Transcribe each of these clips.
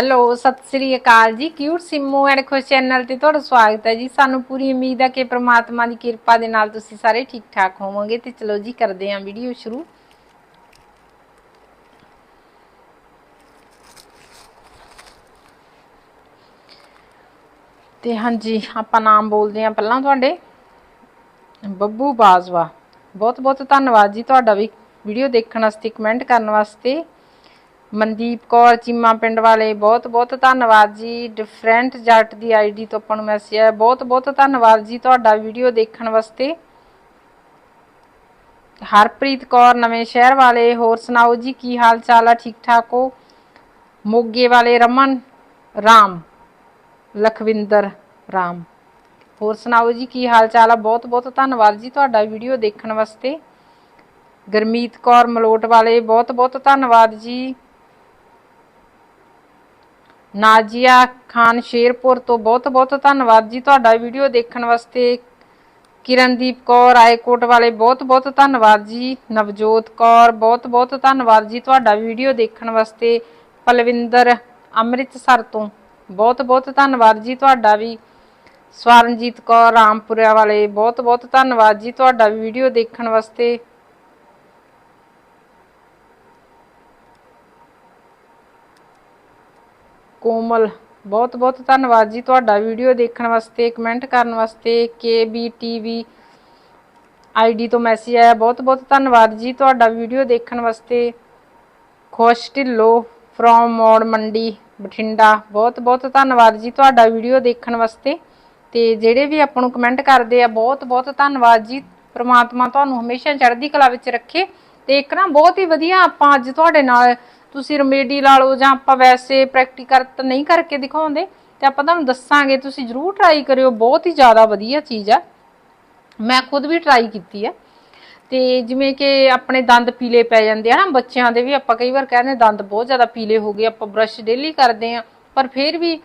Hello, Sat Sri ਅਕਾਲ ਜੀ। Cute Simmu and Khush channel ਤੇ ਤੁਹਾਡਾ ਸਵਾਗਤ ਹੈ ਜੀ। ਸਾਨੂੰ ਪੂਰੀ ਉਮੀਦ ਹੈ ਕਿ ਪ੍ਰਮਾਤਮਾ ਦੀ ਕਿਰਪਾ ਦੇ ਨਾਲ ਤੁਸੀਂ ਸਾਰੇ ਠੀਕ ਠਾਕ ਹੋਵੋਗੇ। ਤੇ ਚਲੋ ਜੀ, ਕਰਦੇ ਹਾਂ ਵੀਡੀਓ ਸ਼ੁਰੂ। ਤੇ ਹਾਂਜੀ, ਆਪਾਂ ਨਾਮ ਬੋਲਦੇ ਹਾਂ ਪਹਿਲਾਂ ਤੁਹਾਡੇ। ਬੱਬੂ ਬਾਜਵਾ। ਬਹੁਤ ਬਹੁਤ ਧੰਨਵਾਦ ਜੀ ਤੁਹਾਡਾ ਵੀ। ਵੀਡੀਓ ਦੇਖਣ ਵਾਸਤੇ ਕਮੈਂਟ ਕਰਨ ਵਾਸਤੇ। ਮਨਦੀਪ ਕੌਰ ਚੀਮਾ ਪਿੰਡ ਵਾਲੇ ਬਹੁਤ ਬਹੁਤ ਧੰਨਵਾਦ ਜੀ ਡਿਫਰੈਂਟ ਜੱਟ ਦੀ ਆਈਡੀ ਤੋਂ ਆਪਾਂ ਨੂੰ ਮੈਸੇਜ ਆਇਆ ਬਹੁਤ ਬਹੁਤ ਧੰਨਵਾਦ ਜੀ ਤੁਹਾਡਾ ਵੀਡੀਓ ਦੇਖਣ ਵਾਸਤੇ। ਹਰਪ੍ਰੀਤ ਕੌਰ, ਨਵੇਂ ਸ਼ਹਿਰ ਵਾਲੇ, ਹੋਰ ਸੁਣਾਓ ਜੀ, ਕੀ ਹਾਲ ਚਾਲ ਆ? ਠੀਕ ਠਾਕ ਹੋ? ਮੋਗੇ ਵਾਲੇ ਰਮਨ ਰਾਮ, ਲਖਵਿੰਦਰ ਰਾਮ। ਹੋਰ ਸੁਣਾਓ ਜੀ, ਕੀ ਹਾਲ ਚਾਲ ਆ? ਬਹੁਤ ਬਹੁਤ ਧੰਨਵਾਦ ਜੀ ਤੁਹਾਡਾ ਵੀਡੀਓ ਦੇਖਣ ਵਾਸਤੇ। ਗਰਮੀਤ ਕੌਰ, ਮਲੋਟ ਵਾਲੇ, ਬਹੁਤ ਬਹੁਤ ਧੰਨਵਾਦ ਜੀ। ਨਾਜੀਆ ਖਾਨ ਸ਼ੇਰਪੁਰ ਤੋਂ ਬਹੁਤ ਬਹੁਤ ਧੰਨਵਾਦ ਜੀ ਤੁਹਾਡਾ ਵੀਡੀਓ ਦੇਖਣ ਵਾਸਤੇ। ਕਿਰਨਦੀਪ ਕੌਰ, ਆਏਕੋਟ ਵਾਲੇ ਬਹੁਤ ਬਹੁਤ ਧੰਨਵਾਦ ਜੀ। ਨਵਜੋਤ ਕੌਰ, ਬਹੁਤ ਬਹੁਤ ਧੰਨਵਾਦ ਜੀ ਤੁਹਾਡਾ ਵੀਡੀਓ ਦੇਖਣ ਵਾਸਤੇ। ਪਲਵਿੰਦਰ ਅੰਮ੍ਰਿਤਸਰ ਤੋਂ ਬਹੁਤ ਬਹੁਤ ਧੰਨਵਾਦ ਜੀ ਤੁਹਾਡਾ ਵੀ। ਸਵਰਨਜੀਤ ਕੌਰ ਰਾਮਪੁਰਿਆ ਵਾਲੇ ਬਹੁਤ ਬਹੁਤ ਧੰਨਵਾਦ ਜੀ ਤੁਹਾਡਾ ਵੀਡੀਓ ਦੇਖਣ ਵਾਸਤੇ। ਕੋਮਲ, ਬਹੁਤ ਬਹੁਤ ਧੰਨਵਾਦ ਜੀ ਤੁਹਾਡਾ ਵੀਡੀਓ ਦੇਖਣ ਵਾਸਤੇ ਕਮੈਂਟ ਕਰਨ ਵਾਸਤੇ ਕੇਬੀਟੀਵੀ ਆਈਡੀ ਤੋਂ ਮੈਸੇਜ ਆਇਆ। ਬਹੁਤ ਬਹੁਤ ਧੰਨਵਾਦ ਜੀ ਤੁਹਾਡਾ ਵੀਡੀਓ ਦੇਖਣ ਵਾਸਤੇ। ਖੁਸ਼ ਢਿੱਲੋ ਫਰੋਮ ਮੋੜ ਮੰਡੀ, ਬਠਿੰਡਾ। ਬਹੁਤ ਬਹੁਤ ਧੰਨਵਾਦ ਜੀ ਤੁਹਾਡਾ ਵੀਡੀਓ ਦੇਖਣ ਵਾਸਤੇ। ਤੇ ਜਿਹੜੇ ਵੀ ਆਪਾਂ ਨੂੰ ਕਮੈਂਟ ਕਰਦੇ ਆ, ਬਹੁਤ ਬਹੁਤ ਧੰਨਵਾਦ ਜੀ। ਪ੍ਰਮਾਤਮਾ ਤੁਹਾਨੂੰ ਹਮੇਸ਼ਾ ਚੜ੍ਹਦੀ ਕਲਾ ਵਿੱਚ ਰੱਖੇ। ਤੇ ਇੱਕ ਨਾ ਬਹੁਤ ਹੀ ਵਧੀਆ ਆਪਾਂ ਅੱਜ ਤੁਹਾਡੇ ਨਾਲ ਤੁਸੀਂ ਰਮੇਡੀ ਲਾ ਲਓ ਜਾਂ ਆਪਾਂ ਵੈਸੇ ਪ੍ਰੈਕਟੀਕਲ ਤਾਂ ਨਹੀਂ ਕਰਕੇ ਦਿਖਾਉਂਦੇ, ਤੇ ਆਪਾਂ ਤੁਹਾਨੂੰ ਦੱਸਾਂਗੇ, ਤੁਸੀਂ ਜਰੂਰ ਟਰਾਈ ਕਰਿਓ, ਬਹੁਤ ਹੀ ਜ਼ਿਆਦਾ ਵਧੀਆ ਚੀਜ਼ ਆ। ਮੈਂ ਖੁਦ ਵੀ ਟਰਾਈ ਕੀਤੀ ਆ। ਤੇ ਜਿਵੇਂ ਕਿ ਆਪਣੇ ਦੰਦ ਪੀਲੇ ਪੈ ਜਾਂਦੇ ਆ ਨਾ, ਬੱਚਿਆਂ ਦੇ ਵੀ ਆਪਾਂ ਕਈ ਵਾਰ ਕਹਿੰਦੇ ਦੰਦ ਬਹੁਤ ਜ਼ਿਆਦਾ ਪੀਲੇ ਹੋ ਗਏ, ਆਪਾਂ ਬ੍ਰਸ਼ ਡੇਲੀ ਕਰਦੇ ਆ ਪਰ ਫਿਰ ਵੀ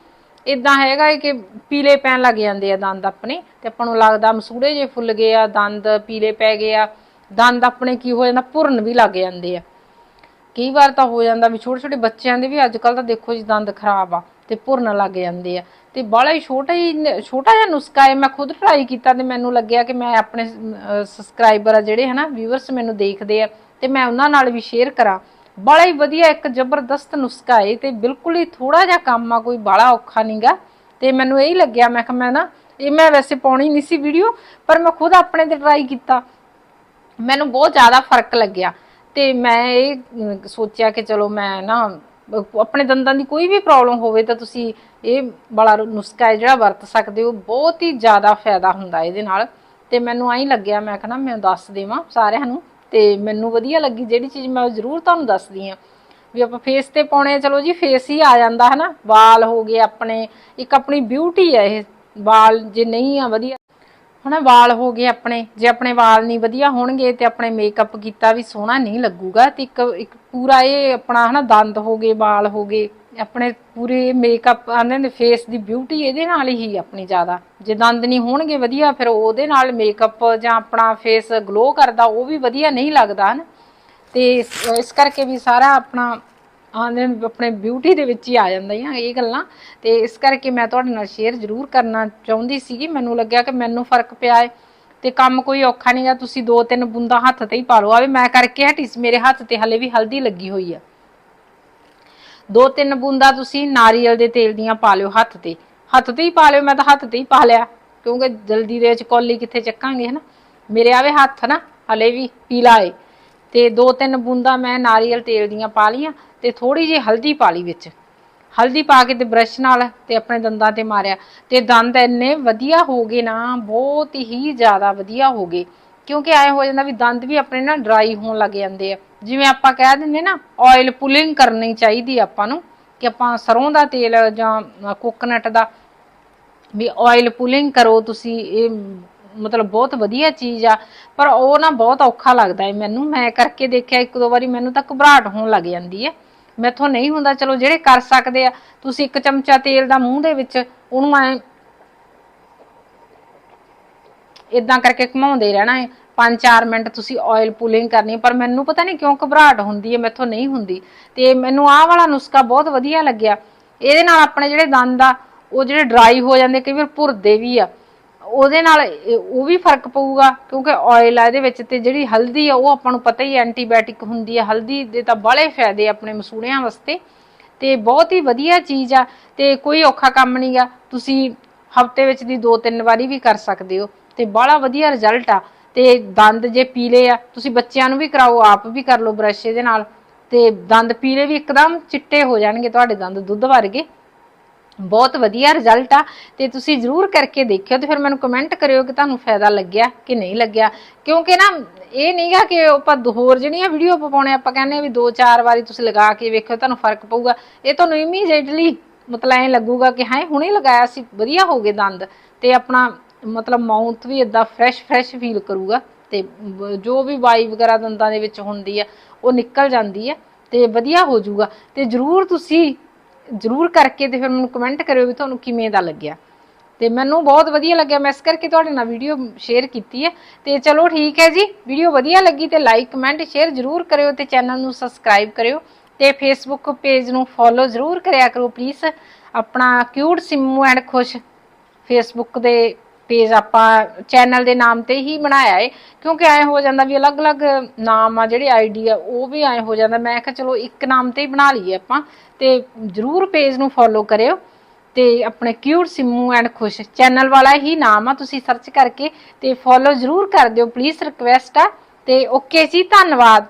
ਇਦਾਂ ਹੈਗਾ ਹੈ ਕਿ ਪੀਲੇ ਪੈਣ ਲੱਗ ਜਾਂਦੇ ਆ ਦੰਦ ਆਪਣੇ, ਤੇ ਆਪਾਂ ਨੂੰ ਲੱਗਦਾ ਮਸੂੜੇ ਜੇ ਫੁੱਲ ਗਏ ਆ, ਦੰਦ ਪੀਲੇ ਪੈ ਗਏ ਆ, ਦੰਦ ਆਪਣੇ ਕੀ ਹੋ ਜਾਂਦਾ ਭੁਰਨ ਵੀ ਲੱਗ ਜਾਂਦੇ ਆ। ਕਈ ਵਾਰ ਤਾਂ ਹੋ ਜਾਂਦਾ ਵੀ ਛੋਟੇ ਛੋਟੇ ਬੱਚਿਆਂ ਦੇ ਵੀ ਅੱਜ ਕੱਲ ਤਾਂ ਦੇਖੋ ਜੀ ਦੰਦ ਖਰਾਬ ਆ ਤੇ ਭੁਰਨ ਲੱਗ ਜਾਂਦੇ ਆ। ਤੇ ਬਾਲਾ ਹੀ ਛੋਟਾ ਹੀ ਛੋਟਾ ਜਿਹਾ ਨੁਸਖਾ ਹੈ। ਮੈਂ ਖੁਦ ਟਰਾਈ ਕੀਤਾ ਤੇ ਮੈਨੂੰ ਲੱਗਿਆ ਕਿ ਮੈਂ ਆਪਣੇ ਸਬਸਕ੍ਰਾਈਬਰ ਆ ਜਿਹੜੇ ਹਨਾ ਵਿਊਅਰਸ ਮੈਨੂੰ ਦੇਖਦੇ ਆ ਤੇ ਮੈਂ ਉਹਨਾਂ ਨਾਲ ਵੀ ਸ਼ੇਅਰ ਕਰਾਂ। ਬੜਾ ਹੀ ਵਧੀਆ ਇੱਕ ਜ਼ਬਰਦਸਤ ਨੁਸਖਾ ਹੈ ਤੇ ਬਿਲਕੁਲ ਹੀ ਥੋੜਾ ਜਿਹਾ ਕੰਮ ਆ, ਕੋਈ ਬਾਲਾ ਔਖਾ ਨਹੀਂਗਾ ਤੇ ਮੈਨੂੰ ਇਹੀ ਲੱਗਿਆ, ਮੈਂ ਕਿਹਾ ਮੈਂ ਨਾ, ਇਹ ਮੈਂ ਵੈਸੇ ਪਾਉਣੀ ਨਹੀਂ ਸੀ ਵੀਡੀਓ ਪਰ ਮੈਂ ਖੁਦ ਆਪਣੇ ਤੇ ਟਰਾਈ ਕੀਤਾ। ਮੈਨੂੰ ਬਹੁਤ ਜ਼ਿਆਦਾ ਫ਼ਰਕ ਲੱਗਿਆ। ਤੇ ਮੈਂ ਇਹ ਅਮ, ਸੋਚਿਆ ਕਿ ਚਲੋ ਮੈਂ ਨਾ ਅਹ, ਆਪਣੇ ਦੰਦਾਂ ਦੀ ਕੋਈ ਵੀ ਪ੍ਰੋਬਲਮ ਹੋਵੇ ਤਾਂ ਤੁਸੀਂ ਇਹ ਬੜਾ ਨੁਸਖਾ ਹੈ ਜਿਹੜਾ ਵਰਤ ਸਕਦੇ ਹੋ ਬਹੁਤ ਹੀ ਜ਼ਿਆਦਾ ਫਾਇਦਾ ਹੁੰਦਾ ਇਹਦੇ ਨਾਲ। ਤੇ ਮੈਨੂੰ ਐਂ ਲੱਗਿਆ ਮੈਂ ਕਹਿੰਦਾ ਮੈਂ ਦੱਸ ਦੇਵਾਂ ਸਾਰਿਆਂ ਨੂੰ ਤੇ ਮੈਨੂੰ ਵਧੀਆ ਲੱਗੀ ਜਿਹੜੀ ਚੀਜ਼ ਮੈਂ ਉਹ ਜ਼ਰੂਰ ਤੁਹਾਨੂੰ ਦੱਸਦੀ ਆ। ਵੀ ਆਪਾਂ ਫੇਸ ਤੇ ਪਾਉਣੇ ਆ, ਚਲੋ ਜੀ ਫੇਸ ਹੀ ਆ ਜਾਂਦਾ ਹੈ ਨਾ ਵਾਲ ਹੋ ਗਏ ਆਪਣੇ ਇੱਕ ਆਪਣੀ ਬਿਊਟੀ ਹੈ ਇਹ। ਵਾਲ ਜੇ ਨਹੀਂ ਆ ਵਧੀਆ ਹਨਾ, ਵਾਲ ਹੋ ਗਏ ਆਪਣੇ। ਜੇ ਆਪਣੇ ਵਾਲ ਨਹੀਂ ਵਧੀਆ ਹੋਣਗੇ ਤੇ ਆਪਣੇ ਮੇਕਅਪ ਕੀਤਾ ਵੀ ਸੋਹਣਾ ਨਹੀਂ ਲੱਗੂਗਾ ਤੇ ਇੱਕ ਇੱਕ ਪੂਰਾ ਇਹ ਆਪਣਾ ਹਨਾ, ਦੰਦ ਹੋ ਗਏ, ਵਾਲ ਹੋ ਗਏ, ਆਪਣੇ ਪੂਰੇ ਮੇਕਅਪ ਆਂਦੇ ਨੇ ਫੇਸ ਦੀ ਬਿਊਟੀ ਇਹਦੇ ਨਾਲ ਹੀ ਆਪਣੀ ਜ਼ਿਆਦਾ। ਜੇ ਦੰਦ ਨਹੀਂ ਹੋਣਗੇ ਵਧੀਆ, ਫਿਰ ਉਹਦੇ ਨਾਲ ਮੇਕਅਪ ਜਾਂ ਆਪਣਾ ਫੇਸ ਗਲੋ ਕਰਦਾ, ਉਹ ਵੀ ਵਧੀਆ ਨਹੀਂ ਲੱਗਦਾ ਹਨ। ਤੇ ਇਸ ਇਸ ਕਰਕੇ ਵੀ ਸਾਰਾ ਆਪਣਾ ਆਂਦੇ ਆਪਣੇ ਬਿਊਟੀ ਦੇ ਵਿੱਚ ਹੀ ਆ ਜਾਂਦਾ ਹੈ ਇਹ ਗੱਲਾਂ। ਤੇ ਇਸ ਕਰਕੇ ਮੈਂ ਤੁਹਾਡੇ ਨਾਲ ਸ਼ੇਅਰ ਜ਼ਰੂਰ ਕਰਨਾ ਚਾਹੁੰਦੀ ਸੀਗੀ। ਮੈਨੂੰ ਲੱਗਿਆ ਕਿ ਮੈਨੂੰ ਫ਼ਰਕ ਪਿਆ ਹੈ ਤੇ ਕੰਮ ਕੋਈ ਔਖਾ ਨਹੀਂਗਾ ਤੁਸੀਂ ਦੋ ਤਿੰਨ ਬੂੰਦਾ ਹੱਥ ਤੇ ਹੀ ਪਾ ਲਓ। ਆਵੇ ਮੈਂ ਕਰਕੇ ਹਟੀ ਸੀ, ਮੇਰੇ ਹੱਥ ਤੇ ਹਲੇ ਵੀ ਹਲਦੀ ਲੱਗੀ ਹੋਈ ਆ। ਦੋ ਤਿੰਨ ਬੂੰਦਾਂ ਤੁਸੀਂ ਨਾਰੀਅਲ ਦੇ ਤੇਲ ਦੀਆਂ ਪਾ ਲਿਓ ਹੱਥ ਤੇ। ਹੱਥ ਤੇ ਹੀ ਪਾ ਲਿਓ, ਮੈਂ ਤਾਂ ਹੱਥ ਤੇ ਹੀ ਪਾ ਲਿਆ। ਕਿਉਂਕਿ ਜਲਦੀ ਦੇ ਵਿੱਚ ਕੌਲੀ ਕਿੱਥੇ ਚੱਕਾਂਗੇ, ਹਨਾ? ਮੇਰੇ ਆਵੇ ਹੱਥ ਨਾ, ਹਲੇ ਵੀ ਪੀਲਾ ਏ। ਤੇ ਦੋ ਤਿੰਨ ਬੂੰਦਾਂ ਮੈਂ ਨਾਰੀਅਲ ਤੇਲ ਦੀਆਂ ਪਾ ਲੀਆਂ ਤੇ ਥੋੜੀ ਜਿਹੀ ਹਲਦੀ ਪਾ ਲਈ ਵਿੱਚ। ਹਲਦੀ ਪਾ ਕੇ ਤੇ ਬ੍ਰਸ਼ ਨਾਲ ਤੇ ਆਪਣੇ ਦੰਦਾਂ ਤੇ ਮਾਰਿਆ। ਤੇ ਦੰਦ ਇੰਨੇ ਵਧੀਆ ਹੋ ਗਏ ਨਾ, ਬਹੁਤ ਹੀ ਜ਼ਿਆਦਾ ਵਧੀਆ ਹੋ ਗਏ। ਕਿਉਂਕਿ ਐ ਹੋ ਜਾਂਦਾ ਵੀ ਦੰਦ ਵੀ ਆਪਣੇ ਨਾ ਡਰਾਈ ਹੋਣ ਲੱਗ ਜਾਂਦੇ ਆ। ਜਿਵੇਂ ਆਪਾਂ ਕਹਿ ਦਿੰਦੇ ਨਾ ਆਇਲ ਪੁਲਿੰਗ ਕਰਨੀ ਚਾਹੀਦੀ ਆਪਾਂ ਨੂੰ, ਕਿ ਆਪਾਂ ਸਰੋਂ ਦਾ ਤੇਲ ਜਾਂ ਕੋਕੋਨਟ ਦਾ, ਵੀ ਆਇਲ ਪੁਲਿੰਗ ਕਰੋ ਤੁਸੀਂ, ਇਹ ਮਤਲਬ ਬਹੁਤ ਵਧੀਆ ਚੀਜ਼ ਆ, ਪਰ ਉਹ ਨਾ ਬਹੁਤ ਔਖਾ ਲੱਗਦਾ ਹੈ ਮੈਨੂੰ। ਮੈਂ ਕਰਕੇ ਦੇਖਿਆ, ਇੱਕ ਦੋ ਵਾਰੀ ਮੈਨੂੰ ਤਾਂ ਘਬਰਾਹਟ ਹੋਣ ਲੱਗ ਜਾਂਦੀ ਹੈ। ਮੈਥੋਂ ਨਹੀਂ ਹੁੰਦਾ, ਚਲੋ ਜਿਹੜੇ ਕਰ ਸਕਦੇ ਆ, ਤੁਸੀਂ ਇੱਕ ਚਮਚਾ ਤੇਲ ਦਾ ਮੂੰਹ ਦੇ ਵਿੱਚ ਉਹਨੂੰ ਐ ਇਦਾਂ ਕਰਕੇ ਘੁਮਾਉਂਦੇ ਰਹਿਣਾ ਹੈ। 5-4 ਮਿੰਟ ਤੁਸੀਂ ਆਇਲ ਪੁਲਿੰਗ ਕਰਨੀ ਪਰ ਮੈਨੂੰ ਪਤਾ ਨਹੀਂ ਕਿਉਂ ਘਬਰਾਹਟ ਹੁੰਦੀ ਹੈ, ਮੈਥੋਂ ਨਹੀਂ ਹੁੰਦੀ। ਤੇ ਮੈਨੂੰ ਆਹ ਵਾਲਾ ਨੁਸਖਾ ਬਹੁਤ ਵਧੀਆ ਲੱਗਿਆ। ਇਹਦੇ ਨਾਲ ਆਪਣੇ ਜਿਹੜੇ ਦੰਦ ਆ, ਉਹ ਜਿਹੜੇ ਡਰਾਈ ਹੋ ਜਾਂਦੇ, ਕਈ ਵਾਰ ਭੁਰਦੇ ਵੀ ਆ। ਉਹਦੇ ਨਾਲ ਉਹ ਵੀ ਫ਼ਰਕ ਪਊਗਾ, ਕਿਉਂਕਿ ਆਇਲ ਆ ਇਹਦੇ ਵਿੱਚ ਤੇ ਜਿਹੜੀ ਹਲਦੀ ਆ, ਉਹ ਆਪਾਂ ਨੂੰ ਪਤਾ ਹੀ ਐਂਟੀਬਾਇਓਟਿਕ ਹੁੰਦੀ ਆ। ਹਲਦੀ ਦੇ ਤਾਂ ਬੜੇ ਫਾਇਦੇ ਆਪਣੇ ਮਸੂੜਿਆਂ ਵਾਸਤੇ। ਤੇ ਬਹੁਤ ਹੀ ਵਧੀਆ ਚੀਜ਼ ਆ, ਤੇ ਕੋਈ ਔਖਾ ਕੰਮ ਨਹੀਂਗਾ ਤੁਸੀਂ ਹਫ਼ਤੇ ਵਿੱਚ ਦੀ ਦੋ ਤਿੰਨ ਵਾਰੀ ਵੀ ਕਰ ਸਕਦੇ ਹੋ। ਤੇ ਬੜਾ ਵਧੀਆ ਰਿਜ਼ਲਟ ਆ। ਤੇ ਦੰਦ ਜੇ ਪੀਲੇ ਆ, ਤੁਸੀਂ ਬੱਚਿਆਂ ਨੂੰ ਵੀ ਕਰਾਓ, ਆਪ ਵੀ ਕਰ ਲਓ ਬ੍ਰਸ਼ ਇਹਦੇ ਨਾਲ। ਤੇ ਦੰਦ ਪੀਲੇ ਵੀ ਇੱਕਦਮ ਚਿੱਟੇ ਹੋ ਜਾਣਗੇ, ਤੁਹਾਡੇ ਦੰਦ ਦੁੱਧ ਵਰਗੇ। ਬਹੁਤ ਵਧੀਆ ਰਿਜ਼ਲਟ ਆ। ਤੇ ਤੁਸੀਂ ਜਰੂਰ ਕਰਕੇ ਦੇਖਿਓ ਤੇ ਫਿਰ ਮੈਨੂੰ ਕਮੈਂਟ ਕਰਿਓ ਕਿ ਤੁਹਾਨੂੰ ਫਾਇਦਾ ਲੱਗਿਆ ਕਿ ਨਹੀਂ ਲੱਗਿਆ। ਕਿਉਂਕਿ ਨਾ, ਇਹ ਨਹੀਂਗਾ ਕਿ ਆਪਾਂ ਦੋ- ਹੋਰ ਜਿਹੜੀਆਂ ਵੀਡੀਓ ਪਾਉਣੇ ਆਪਾਂ ਕਹਿੰਦੇ ਆ ਵੀ ਦੋ ਚਾਰ ਵਾਰੀ ਤੁਸੀਂ ਲਗਾ ਕੇ ਵੇਖਿਓ, ਤੁਹਾਨੂੰ ਫ਼ਰਕ ਪਊਗਾ। ਇਹ ਤੁਹਾਨੂੰ ਇਮੀਡੀਏਟਲੀ ਮਤਲਬ ਐ ਲੱਗੂਗਾ ਕਿ ਹਾਂ, ਹੁਣੇ ਲਗਾਇਆ ਸੀ, ਵਧੀਆ ਹੋ ਗਏ ਦੰਦ। ਤੇ ਆਪਣਾ ਮਤਲਬ ਮਾਊਥ ਵੀ ਇਦਾਂ ਫਰੈਸ਼ ਫਰੈਸ਼ ਫੀਲ ਕਰੂਗਾ। ਤੇ ਜੋ ਵੀ ਵਾਈ ਵਗੈਰਾ ਦੰਦਾਂ ਦੇ ਵਿੱਚ ਹੁੰਦੀ ਆ, ਉਹ ਨਿਕਲ ਜਾਂਦੀ ਆ ਤੇ ਵਧੀਆ ਹੋ ਜਾਊਗਾ। ਤੇ ਜਰੂਰ ਤੁਸੀਂ ਜਰੂਰ ਕਰਕੇ ਤੇ ਫਿਰ ਮੈਨੂੰ ਕਮੈਂਟ ਕਰਿਓ ਵੀ ਤੁਹਾਨੂੰ ਕਿਵੇਂ ਦਾ ਲੱਗਿਆ। ਤੇ ਮੈਨੂੰ ਬਹੁਤ ਵਧੀਆ ਲੱਗਿਆ। ਮੈਂ ਇਸ ਕਰਕੇ ਤੁਹਾਡੇ ਨਾਲ ਵੀਡੀਓ ਸ਼ੇਅਰ ਕੀਤੀ ਹੈ। ਤੇ ਚਲੋ ਠੀਕ ਹੈ ਜੀ। ਵੀਡੀਓ ਵਧੀਆ ਲੱਗੀ ਤੇ ਲਾਈਕ ਕਮੈਂਟ ਸ਼ੇਅਰ ਜਰੂਰ ਕਰਿਓ ਤੇ ਚੈਨਲ ਨੂੰ ਸਬਸਕ੍ਰਾਈਬ ਕਰਿਓ। ਤੇ ਫੇਸਬੁੱਕ ਪੇਜ ਨੂੰ ਫੋਲੋ ਜਰੂਰ ਕਰਿਆ ਕਰੋ ਪਲੀਜ਼ ਆਪਣਾ cute Simmu and Khush Facebook ਦੇ ਪੇਜ ਆਪਾਂ ਚੈਨਲ ਦੇ ਨਾਮ ਤੇ ਹੀ ਬਣਾਇਆ ਏ, ਕਿਉਂਕਿ ਐ ਹੋ ਜਾਂਦਾ ਵੀ ਅਲੱਗ-ਅਲੱਗ ਨਾਮ ਆ ਜਿਹੜੇ ਆਈਡੀ ਆ, ਉਹ ਵੀ ਐ ਹੋ ਜਾਂਦਾ। ਮੈਂ ਕਿਹਾ ਚਲੋ ਇੱਕ ਨਾਮ ਤੇ ਹੀ ਬਣਾ ਲਈਏ ਆਪਾਂ, ਤੇ ਜਰੂਰ ਪੇਜ ਨੂੰ ਫੋਲੋ ਕਰਿਓ ਤੇ ਆਪਣੇ cute Simmu and Khush channel ਵਾਲਾ ਹੀ ਨਾਮ ਆ, ਤੁਸੀਂ ਸਰਚ ਕਰਕੇ ਤੇ ਫੋਲੋ ਜਰੂਰ ਕਰ ਦਿਓ ਪਲੀਜ਼ ਰਿਕਵੈਸਟ ਆ, ਤੇ ਓਕੇ ਜੀ, ਧੰਨਵਾਦ।